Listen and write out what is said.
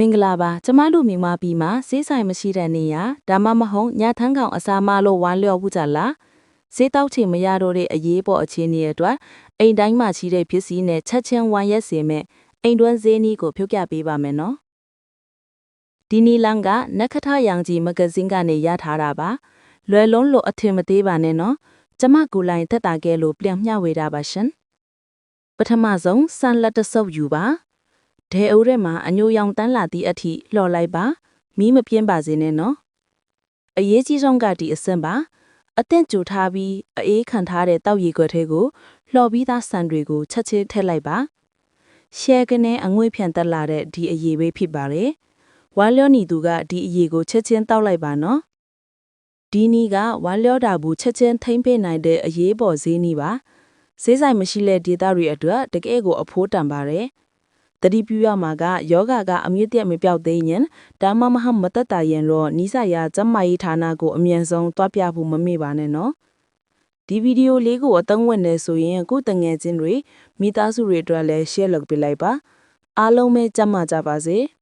မင်္ဂလာပါကျမတို့မြန်မာပြည်မှာဈေးဆိုင်မရှိတဲ့နေရာဒါမှမဟုတ်ညထန်းကောင်အစာမလို့ဝမ်းလျော်ဘူးကြလားဈေးတောက်ချင်မရတော့တဲ့အရေးပေါ်အခြေအနေအတွက်အိမ်တိုင်းမှာရှိတဲ့ပစ္စည်းနဲ့ချက်ချင်းဝမ်းရက်စေမဲ့အိမ်တွင်းဈေးနည်းကိုဖြုတ်ပြပေးပါမယ်နော်ဒီနီလန်ကနက္ခထရောင်ကြီးမဂဇင်းကနေရထားတာပါလွယ်လုံးလို့အထင်မသေးပါနဲ့နော်ကျမကိုယ်လိုင်းတက်တာကဲလို့ပြန်မျှဝေတာပါရှင်ပထမဆုံးဆန်လက်တဆုပ်ယူပါ ဒဲအိုးထဲမှာအညိုရောင်တန်းလာသည့်အထိလှော်လိုက်ပါမီးမပြင်းပါစေနဲ့နော်အရေးကြီးဆုံးကဒီအဆင့်ပါအသင့်ကြိုထားပြီးအေးခံထားတဲ့တောက်ရီခွက်ထဲကိုလှော်ပြီးသားဆန်တွေကိုချက်ချင်းထည့်လိုက်ပါရှဲကနေအငွေ့ဖြန်တက်လာတဲ့ဒီအရေးပဲဖြစ်ပါတယ်ဝါလျောနီသူကဒီအရေးကိုချက်ချင်းတောက်လိုက်ပါနော်ဒီနီးကဝါလျောတာဘူးချက်ချင်းထိမ့်ပေးနိုင်တဲ့အရေးပေါ်ဈေးနီးပါဈေးဆိုင်မရှိတဲ့ဒေသတွေအတွက်တကယ်ကိုအဖိုးတန်ပါတယ် တတိပြုရမှာကယောဂကအမြင့်တက်မပြောက်သေးရင်ဒါမှမဟုတ်မတက်တာရင်တော့နီးစပ်ရာကျန်းမာရေးဌာနကိုအမြန်ဆုံးတွားပြဖို့မမေ့ပါနဲ့နော်ဒီဗီဒီယိုလေးကိုအသုံးဝင်နေဆိုရင်ကိုတငယ်ချင်းတွေမိသားစုတွေအတွက်လည်း share လုပ်ပေးလိုက်ပါအားလုံးပဲကျန်းမာကြပါစေ။